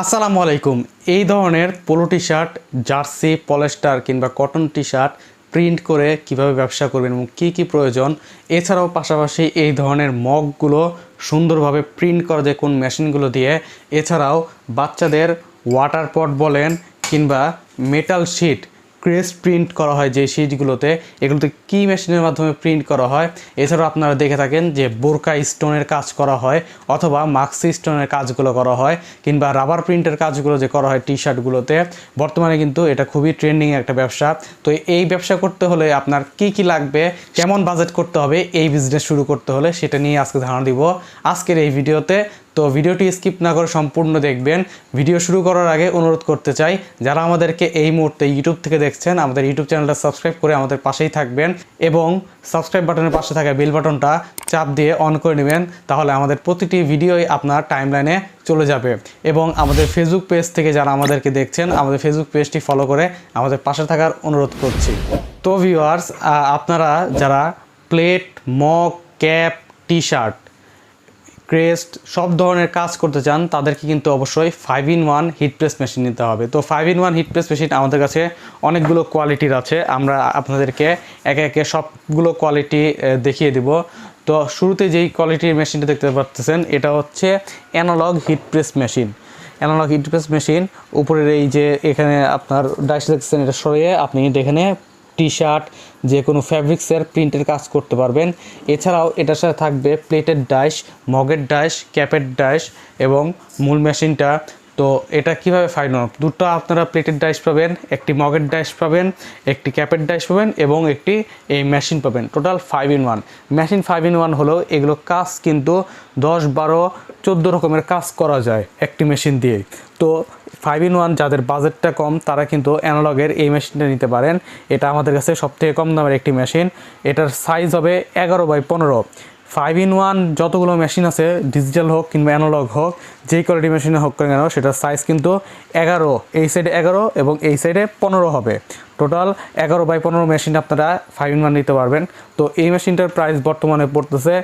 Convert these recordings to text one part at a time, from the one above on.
আসসালামু আলাইকুম। এই ধরনের polo T shirt jersey, polyester কিংবা কটন টি শার্ট প্রিন্ট করে কীভাবে ব্যবসা করবেন এবং কী কী প্রয়োজন, এছাড়াও পাশাপাশি এই ধরনের মগগুলো সুন্দরভাবে প্রিন্ট করা যায় কোন মেশিনগুলো দিয়ে, এছাড়াও বাচ্চাদের ওয়াটার পট বলেন কিংবা মেটাল শিট ক্রেস্ট প্রিন্ট করা হয় যে শিটগুলোতে এগুলোতে কী মেশিনের মাধ্যমে প্রিন্ট করা হয়? এছাড়াও আপনারা দেখে থাকেন যে বোরকা স্টোনের কাজ করা হয় অথবা মাক্সি স্টোনের কাজগুলো করা হয় কিংবা রাবার প্রিন্টের কাজগুলো যে করা হয় টি শার্টগুলোতে বর্তমানে কিন্তু এটা খুবই ট্রেন্ডিং একটা ব্যবসা। তো এই ব্যবসা করতে হলে আপনার কি কি লাগবে? কেমন বাজেট করতে হবে? এই বিজনেস শুরু করতে হলে সেটা নিয়ে আজকে ধারণা দিব। আজকের এই ভিডিওতে তো ভিডিওটি স্কিপ না করে সম্পূর্ণ দেখবেন। ভিডিও শুরু করার আগে অনুরোধ করতে চাই, যারা আমাদেরকে এই মুহূর্তে ইউটিউব থেকে দেখছেন, আমাদের ইউটিউব চ্যানেলটা সাবস্ক্রাইব করে আমাদের পাশেই থাকবেন এবং সাবস্ক্রাইব বাটনের পাশে থাকা বেল বাটনটা চাপ দিয়ে অন করে নেবেন, তাহলে আমাদের প্রতিটি ভিডিওই আপনার টাইমলাইনে চলে যাবে। এবং আমাদের ফেসবুক পেজ থেকে যারা আমাদেরকে দেখছেন, আমাদের ফেসবুক পেজটি ফলো করে আমাদের পাশে থাকার অনুরোধ করছি। তো ভিউয়ার্স আপনারা যারা plate mug cap T shirt crest, সব ধরনের কাজ করতে চান, তাদেরকে কিন্তু অবশ্যই five in one heat press machine নিতে হবে। তো five in one heat press machine আমাদের কাছে অনেকগুলো কোয়ালিটির আছে। আমরা আপনাদেরকে একে একে সবগুলো কোয়ালিটি দেখিয়ে দিব। তো শুরুতে যেই কোয়ালিটির মেশিনটা দেখতে পাচ্ছেন এটা হচ্ছে analogue heat press machine analogue heat press machine উপরের এই যে এখানে আপনার ডাইস দেখছেন এটা সরিয়ে আপনি এখানে টি শার্ট যে কোনো ফ্যাব্রিক্সের প্রিন্টের কাজ করতে পারবেন। এছাড়াও এটার সাথে থাকবে প্লেটের ডাইস, মগের ডাইস, ক্যাপের ডাইস এবং মূল মেশিনটা। তো এটা কীভাবে ফাইন দুটো আপনারা প্লেটের ডাইস পাবেন, একটি মগের ডাইস পাবেন, একটি ক্যাপের ডাইস পাবেন এবং একটি এই মেশিন পাবেন। Total five in one. Machine five in one হলেও এগুলো কাজ কিন্তু দশ, বারো, চোদ্দ রকমের কাজ করা যায় একটি মেশিন দিয়ে তো ফাইভ ইন ওয়ান যাদের বাজেটটা কম, তারা কিন্তু অ্যানালগের এই মেশিনটা নিতে পারেন। এটা আমাদের কাছে সবথেকে কম দামের একটি মেশিন এটার সাইজ হবে এগারো বাই পনেরো। ফাইভ ইন ওয়ান যতগুলো মেশিন আছে, ডিজিটাল হোক কিংবা অ্যানালগ হোক যেই কোয়ালিটি মেশিনে হোক কেন সেটার সাইজ কিন্তু এগারো, এই সাইডে এগারো এবং এই সাইডে পনেরো হবে। টোটাল এগারো বাই পনেরো মেশিন আপনারা ফাইভ ইন ওয়ান নিতে পারবেন। তো এই মেশিনটার প্রাইস বর্তমানে পড়তেছে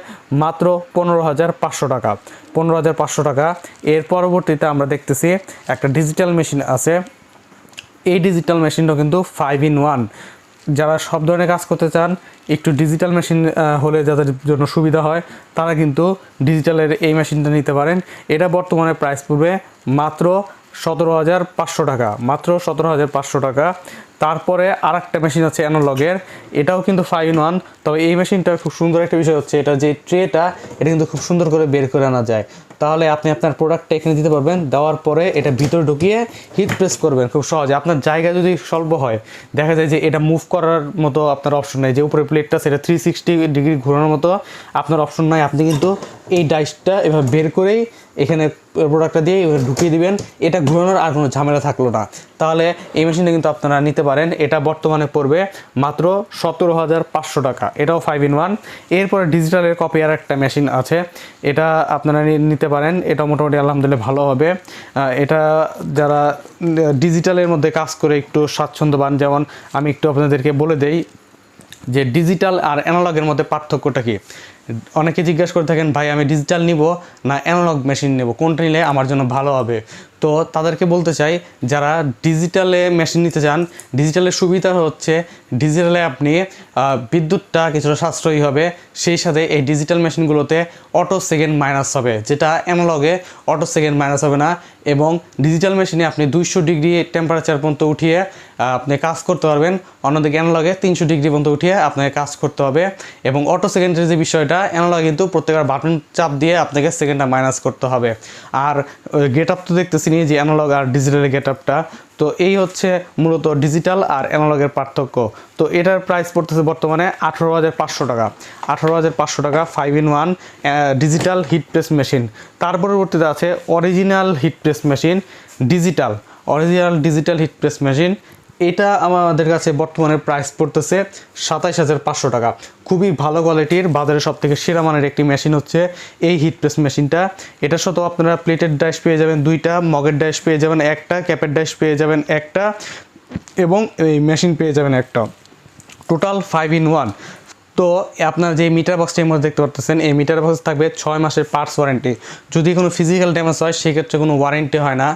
মাত্র পনেরো হাজার পাঁচশো টাকা। পনেরো হাজার পাঁচশো টাকা। এর পরবর্তীতে আমরা দেখতেছি একটা ডিজিটাল মেশিন আছে। এই ডিজিটাল মেশিনটা কিন্তু ফাইভ ইন ওয়ান যারা সব ধরনের কাজ করতে চান, একটু ডিজিটাল মেশিন হলে যাদের জন্য সুবিধা হয়, তারা কিন্তু ডিজিটালের এই মেশিনটা নিতে পারেন। এটা বর্তমানে প্রাইস পূর্বে মাত্র সতেরো হাজার পাঁচশো টাকা, মাত্র সতেরো হাজার পাঁচশো টাকা। তারপরে আর একটা মেশিন আছে অ্যানোলগের এটাও কিন্তু ফাইভ ইন ওয়ান তবে এই মেশিনটার খুব সুন্দর একটা বিষয় হচ্ছে, এটা যে ট্রেটা এটা কিন্তু খুব সুন্দর করে বের করে আনা যায়। তাহলে আপনি আপনার প্রোডাক্টটা এখানে দিতে পারবেন, দেওয়ার পরে এটা ভিতরে ঢুকিয়ে হিট প্রেস করবেন খুব সহজে। আপনার জায়গা যদি স্বল্প হয়, দেখা যায় যে এটা মুভ করার মতো আপনার অপশন নেই। যে উপরে প্লেটটা সেটা থ্রি সিক্সটি ডিগ্রি ঘোরানোর মতো আপনার অপশন নাই। আপনি কিন্তু এই ডাইসটা এভাবে বের করেই এখানে প্রোডাক্টটা দিয়ে ঢুকিয়ে দিবেন। এটা ঘোরানোর আর কোনো ঝামেলা থাকল না। তাহলে এই মেশিনটা কিন্তু আপনারা নিতে পারেন। এটা বর্তমানে পড়বে মাত্র সতেরো হাজার পাঁচশো টাকা। এটাও ফাইভ ইন ওয়ান এরপরে ডিজিটালের কপি আর একটা মেশিন আছে। এটা আপনারা নিতে পারেন। এটা মোটামুটি আলহামদুলিল্লাহ ভালো হবে। এটা যারা ডিজিটালের মধ্যে কাজ করে একটু স্বাচ্ছন্দ্যবান যেমন আমি একটু আপনাদেরকে বলে দেই যে ডিজিটাল আর অ্যানালগের মধ্যে পার্থক্যটা কি? অনেকে জিজ্ঞাসা করে থাকেন, ভাই, আমি ডিজিটাল নিব না অ্যানালগ মেশিন নেব? কোনটা নিলে আমার জন্য ভালো হবে? তো তাদেরকে বলতে চাই, যারা ডিজিটালে মেশিন নিতে চান, ডিজিটালের সুবিধা হচ্ছে ডিজিটালে আপনি বিদ্যুৎটা কিছুটা সাশ্রয়ী হবে, সেই সাথে এই ডিজিটাল মেশিনগুলোতে অটো সেকেন্ড মাইনাস হবে, যেটা অ্যানালগে অটো সেকেন্ড মাইনাস হবে না, এবং ডিজিটাল মেশিনে আপনি দুইশো ডিগ্রি টেম্পারেচার পর্যন্ত উঠিয়ে আপনি কাজ করতে পারবেন, অন্যদিকে অ্যানালগে তিনশো ডিগ্রি পর্যন্ত উঠিয়ে আপনাকে কাজ করতে হবে, এবং অটো সেকেন্ডের যে বিষয়টা অ্যানালগ কিন্তু প্রত্যেকবার বাটন চাপ দিয়ে আপনাকে সেকেন্ডটা মাইনাস করতে হবে, আর গেট আপ তো দেখতেছি নি যে অ্যানালগ আর ডিজিটাল গেট আপটা তো এই হচ্ছে মূলত ডিজিটাল আর অ্যানালগের পার্থক্য। তো এটার প্রাইস পড়তেছে বর্তমানে আঠারো হাজার পাঁচশো টাকা। আঠারো হাজার পাঁচশো টাকা five in one digital heat press machine তার পরবর্তীতে আছে original heat press machine digital original digital heat press machine এটা আমাদের কাছে বর্তমানে প্রাইস পড়তেছে সাতাইশ হাজার পাঁচশো টাকা। খুবই ভালো কোয়ালিটির বাজারে সব থেকে সেরা মানের একটি মেশিন হচ্ছে এই হিট প্রেস মেশিনটা এটার সাথেও আপনারা প্লেটের ডাইস পেয়ে যাবেন দুইটা মগের ডাইস পেয়ে যাবেন একটা ক্যাপের ডাইস পেয়ে যাবেন একটা এবং এই মেশিন পেয়ে যাবেন একটা। টোটাল ফাইভ ইন ওয়ান তো আপনার যে মিটার বক্সটির মধ্যে দেখতে পাচ্ছেন এই মিটার বক্স থাকবে ছয় মাসের পার্টস ওয়ারেন্টি যদি কোনো ফিজিক্যাল ড্যামেজ হয়, সেক্ষেত্রে কোনো ওয়ারেন্টি হয় না।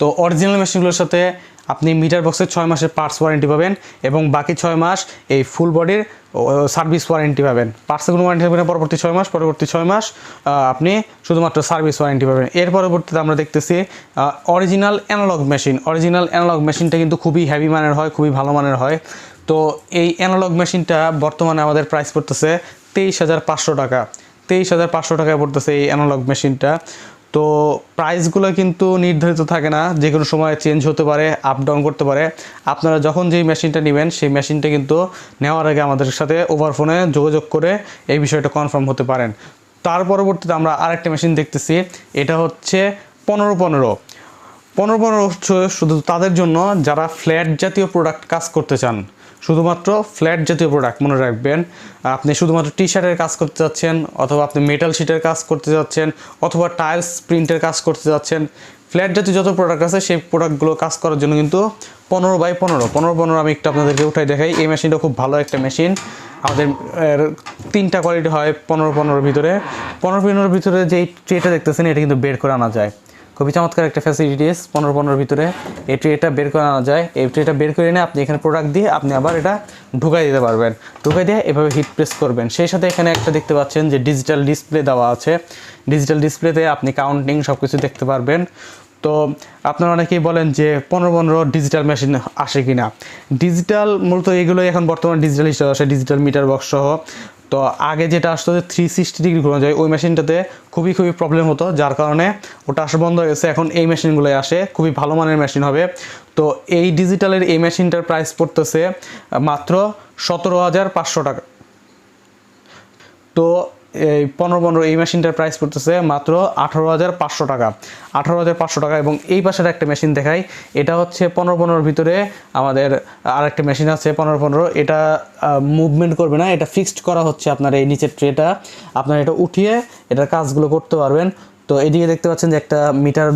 তো অরিজিনাল মেশিনগুলোর সাথে আপনি মিটার বক্সের ছয় মাসের পার্টস ওয়ারেন্টি পাবেন এবং বাকি ছয় মাস এই ফুল বডির সার্ভিস ওয়ারেন্টি পাবেন। পার্টসের কোনো ওয়ারেন্টি পাবেন পরবর্তী ছয় মাস, পরবর্তী ছয় মাস আপনি শুধুমাত্র সার্ভিস ওয়ারেন্টি পাবেন। এর পরবর্তীতে আমরা দেখতেছি original analogue machine original analogue মেশিনটা কিন্তু খুবই হেভি মানের হয়, খুবই ভালো মানের হয়। তো এই অ্যানালগ মেশিনটা বর্তমানে আমাদের প্রাইস পড়তেছে তেইশ হাজার পাঁচশো টাকা। তেইশ হাজার পাঁচশো টাকায় পড়তেছে এই অ্যানালগ মেশিনটা তো প্রাইসগুলো কিন্তু নির্ধারিত থাকে না, যে কোনো সময় চেঞ্জ হতে পারে আপ ডাউন করতে পারে। আপনারা যখন যেই মেশিনটা নেবেন, সেই মেশিনটা কিন্তু নেওয়ার আগে আমাদের সাথে ওভার ফোনে যোগাযোগ করে এই বিষয়টা কনফার্ম হতে পারেন। তার পরবর্তীতে আমরা আরেকটা মেশিন দেখতেছি, এটা হচ্ছে পনেরো পনেরো। পনেরো পনেরো হচ্ছে শুধু তাদের জন্য, যারা ফ্ল্যাট জাতীয় প্রোডাক্ট কাজ করতে চান। শুধুমাত্র ফ্ল্যাট জাতীয় প্রোডাক্ট মনে রাখবেন, আপনি শুধুমাত্র টি শার্টের কাজ করতে যাচ্ছেন, অথবা আপনি মেটাল শিটের কাজ করতে যাচ্ছেন, অথবা টাইলস প্রিন্টের কাজ করতে যাচ্ছেন, ফ্ল্যাট জাতীয় যত প্রোডাক্ট আছে, সেই প্রোডাক্টগুলো কাজ করার জন্য কিন্তু পনেরো বাই পনেরো পনেরো পনেরো আমি একটু আপনাদেরকে উঠাই দেখাই, এই মেশিনটা খুব ভালো একটা মেশিন আমাদের তিনটা কোয়ালিটি হয় পনেরো পনেরোর ভিতরে। পনেরো পনেরোর ভিতরে যেই ট্রেটা দেখতেছেন, এটা কিন্তু বের করে আনা যায়। খুবই চমৎকার একটা ফ্যাসিলিটিস পনেরো পনেরোর ভিতরে। এই ট্রেটা বের করে আনা যায়। এই ট্রেটা বের করে এনে আপনি এখানে প্রোডাক্ট দিয়ে আপনি আবার এটা ঢুকাই দিতে পারবেন। ঢুকাই দিয়ে এভাবে হিট প্রেস করবেন। সেই সাথে এখানে একটা দেখতে পাচ্ছেন যে ডিজিটাল ডিসপ্লে দেওয়া আছে। ডিজিটাল ডিসপ্লেতে আপনি কাউন্টিং সব কিছু দেখতে পারবেন। তো আপনারা অনেকেই বলেন যে পনেরো পনেরো ডিজিটাল মেশিন আসে কিনা। ডিজিটাল মূলত এগুলোই এখন বর্তমানে ডিজিটাল হিসেবে আসে ডিজিটাল মিটার বক্স সহ। তো আগে যেটা আসতো যে থ্রি সিক্সটি ডিগ্রি ঘোরানো যায়, ওই মেশিনটাতে খুবই খুবই প্রবলেম হতো, যার কারণে ওটা আসা বন্ধ হয়ে গেছে। এখন এই মেশিনগুলোই আসে, খুবই ভালো মানের মেশিন হবে। তো এই ডিজিটালের এই মেশিনটার প্রাইস পড়তেছে মাত্র সতেরো হাজার পাঁচশো টাকা। তো এই পনেরো পনেরো এই মেশিনটার প্রাইস পড়তেছে মাত্র আঠারো হাজার পাঁচশো টাকা। আঠারো হাজার পাঁচশো টাকা এবং এই পাশের একটা মেশিন দেখাই। এটা হচ্ছে পনেরো পনেরোর ভিতরে আমাদের আর একটা মেশিন আছে পনেরো পনেরো। এটা মুভমেন্ট করবে না, এটা ফিক্সড করা হচ্ছে আপনার এই নিচের ট্রেটা আপনার এটা উঠিয়ে এটার কাজগুলো করতে পারবেন। তো এদিকে দেখতে পাচ্ছেন যে একটা মিটার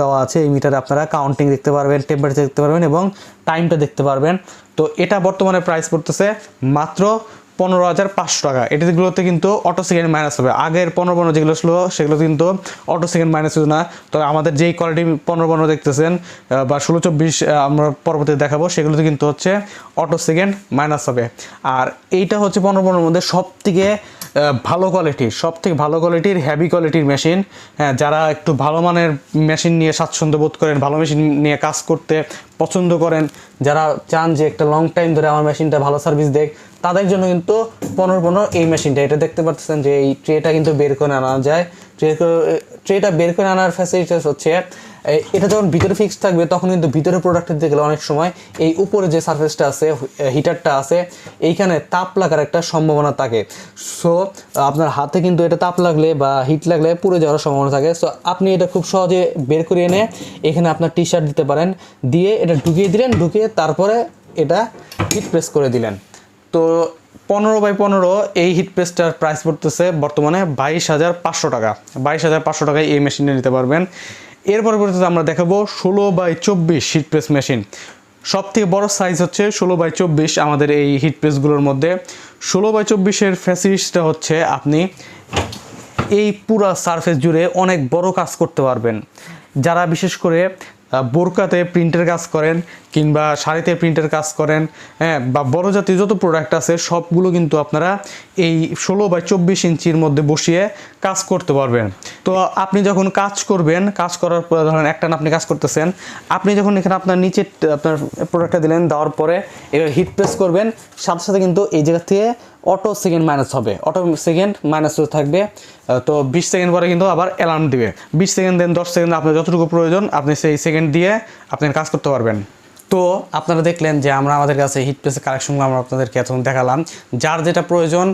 দেওয়া আছে। এই মিটারে আপনারা কাউন্টিং দেখতে পারবেন টেম্পারেচার দেখতে পারবেন এবং টাইমটা দেখতে পারবেন। তো এটা বর্তমানে প্রাইস পড়তেছে মাত্র পনেরো হাজার পাঁচশো টাকা। এটাগুলোতে কিন্তু অটো সেকেন্ড মাইনাস হবে। আগের পনেরো পনেরো যেগুলো ছিল, সেগুলো কিন্তু অটো সেকেন্ড মাইনাস হতো না। তো আমাদের যেই কোয়ালিটি পনেরো পনেরো দেখতেছেন বা ষোলো চব্বিশ আমরা পরবর্তীতে দেখাবো, সেগুলোতে কিন্তু হচ্ছে অটো সেকেন্ড মাইনাস হবে। আর এইটা হচ্ছে পনেরো পনেরোর মধ্যে সব থেকে ভালো কোয়ালিটির সব থেকে ভালো কোয়ালিটির হ্যাভি কোয়ালিটির মেশিন হ্যাঁ যারা একটু ভালো মানের মেশিন নিয়ে স্বাচ্ছন্দ্য বোধ করেন, ভালো মেশিন নিয়ে কাজ করতে পছন্দ করেন, যারা চান যে একটা লং টাইম ধরে আমার মেশিনটা ভালো সার্ভিস দেখ তাদের জন্য কিন্তু পনেরো পনেরো এই মেশিনটা এটা দেখতে পাচ্ছেন যে এই ট্রেটা কিন্তু বের করে আনা যায়। ট্রেটা বের করে আনার ফ্যাসিলিটিস হচ্ছে এটা যখন ভিতরে ফিক্স থাকবে, তখন কিন্তু ভিতরে প্রোডাক্টের দিকে গেলে অনেক সময় এই উপরে যে সার্ফেসটা আছে হিটারটা আছে, এইখানে তাপ লাগার একটা সম্ভাবনা থাকে। সো আপনার হাতে কিন্তু এটা তাপ লাগলে বা হিট লাগলে পুড়ে যাওয়ার সম্ভাবনা থাকে। সো আপনি এটা খুব সহজে বের করে এনে এখানে আপনার টি শার্ট দিতে পারেন। দিয়ে এটা ঢুকিয়ে দিলেন, ঢুকিয়ে তারপরে এটা হিট প্রেস করে দিলেন। তো পনেরো বাই পনেরো এই হিট প্রেসটার প্রাইস পড়তেছে বর্তমানে বাইশ হাজার পাঁচশো টাকা। বাইশ হাজার পাঁচশো টাকায় এই মেশিনে নিতে পারবেন। এর পরবর্তীতে আমরা দেখাবো ষোলো বাই চব্বিশ হিট প্রেস মেশিন সব থেকে বড় সাইজ হচ্ছে ষোলো বাই চব্বিশ আমাদের এই হিট প্রেসগুলোর মধ্যে। ষোলো বাই চব্বিশের ফ্যাসিলিটিসটা হচ্ছে আপনি এই পুরা সারফেস জুড়ে অনেক বড় কাজ করতে পারবেন। যারা বিশেষ করে বোরকাতে প্রিন্টের কাজ করেন কিংবা শাড়িতে প্রিন্টের কাজ করেন হ্যাঁ বা বড় জাতীয় যত প্রোডাক্ট আছে সবগুলো কিন্তু আপনারা এই ষোলো বা চব্বিশ ইঞ্চির মধ্যে বসিয়ে কাজ করতে পারবেন। তো আপনি যখন কাজ করবেন, কাজ করার পর ধরেন একটা আপনি কাজ করতেছেন, আপনি যখন এখানে আপনার নিচে আপনার প্রোডাক্টটা দিলেন, দেওয়ার পরে এবার হিট প্রেস করবেন, সাথে সাথে কিন্তু এই জায়গা থেকে অটো সেকেন্ড মাইনাস হবে। অটো সেকেন্ড মাইনাস থাকবে। তো বিশ সেকেন্ড পরে কিন্তু আবার অ্যালার্ম দিবে। বিশ সেকেন্ড দেন দশ সেকেন্ড আপনার যতটুকু প্রয়োজন, আপনি সেই সেকেন্ড দিয়ে আপনি কাজ করতে পারবেন। তো আপনারা দেখলেন যে আমরা আমাদের কাছে হিট প্রেসের কালেকশনগুলো আমরা আপনাদেরকে এখন দেখালাম। যার যেটা প্রয়োজন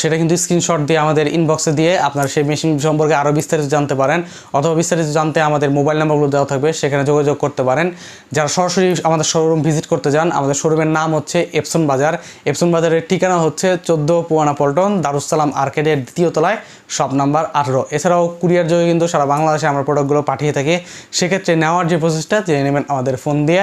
সেটা কিন্তু স্ক্রিনশট দিয়ে আমাদের ইনবক্সে দিয়ে আপনারা সেই মেশিন সম্পর্কে আরও বিস্তারিত জানতে পারেন। অথবা বিস্তারিত জানতে আমাদের মোবাইল নাম্বারগুলো দেওয়া থাকবে, সেখানে যোগাযোগ করতে পারেন। যারা সরাসরি আমাদের শোরুম ভিজিট করতে যান, আমাদের শোরুমের নাম হচ্ছে এপসন বাজার এপসন বাজারের ঠিকানা হচ্ছে চোদ্দ পুয়ানা পল্টন দারুসালাম আর্কেডের দ্বিতীয় তলায়, শপ নাম্বার আঠেরো। এছাড়াও কুরিয়ার যোগে কিন্তু সারা বাংলাদেশে আমরা প্রোডাক্টগুলো পাঠিয়ে থাকি। সেক্ষেত্রে নেওয়ার যে প্রসেসটা জেনে নেবেন আমাদের ফোন দিয়ে।